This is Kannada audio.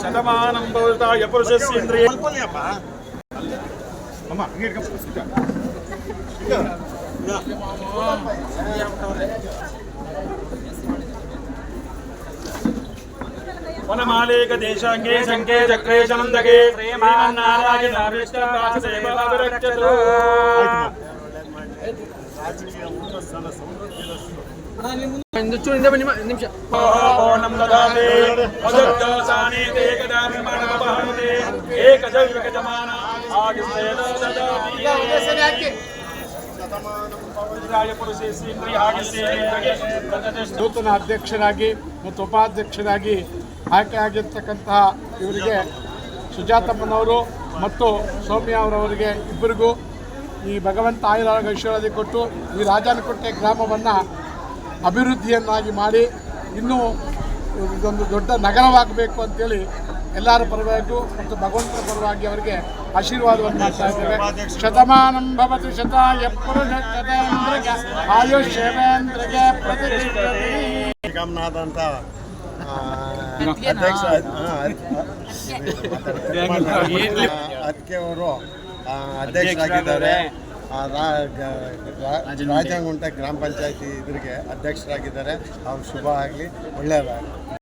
శతమానం భవతాయ పురుషస్యేంద్రియ అమ్మా వనమాలేక దేశాంగే శంకే చక్రే చనందకే శ్రీమన్నారాయణ ನೂತನ ಅಧ್ಯಕ್ಷರಾಗಿ ಮತ್ತು ಉಪಾಧ್ಯಕ್ಷರಾಗಿ ಆಯ್ಕೆ ಆಗಿರ್ತಕ್ಕಂತಹ ಇವರಿಗೆ ಸುಜಾತಮ್ಮನವರು ಮತ್ತು ಸೌಮ್ಯ ಅವರವರಿಗೆ ಇಬ್ಬರಿಗೂ ಈ ಭಗವಂತ ಆಯುರಾಗ ಐಶ್ವರ್ಯ ಕೊಟ್ಟು ಈ ರಾಜನಕೋಟೆ ಗ್ರಾಮವನ್ನು ಅಭಿವೃದ್ಧಿಯನ್ನಾಗಿ ಮಾಡಿ ಇನ್ನೂ ಇದೊಂದು ದೊಡ್ಡ ನಗರವಾಗಬೇಕು ಅಂತೇಳಿ ಎಲ್ಲರ ಪರವಾಗಿ ಮತ್ತು ಭಗವಂತನ ಪರವಾಗಿ ಅವರಿಗೆ ಆಶೀರ್ವಾದವನ್ನು ಮಾಡ್ತಾ ಇದ್ದೇವೆ ಶತಮಾನಂ ಭವತಿ ಶತಾಯ ಪುರುಷ ಶತೇಂದ್ರಿಗೆ ಆಯುಷ್ಯವೇಂದ್ರಿಗೆ ಆ, ಅಧ್ಯಕ್ಷ ಅದಕ್ಕೆ ಅವರು ಅಧ್ಯಕ್ಷರಾಗಿದ್ದಾರೆ ರಾಜಾಂಗುಂಟ ಗ್ರಾಮ ಪಂಚಾಯತಿ ಇದ್ರಿಗೆ ಅಧ್ಯಕ್ಷರಾಗಿದ್ದಾರೆ. ಅವ್ರು ಶುಭ ಆಗಲಿ ಒಳ್ಳೆಯದಾಗಲಿ.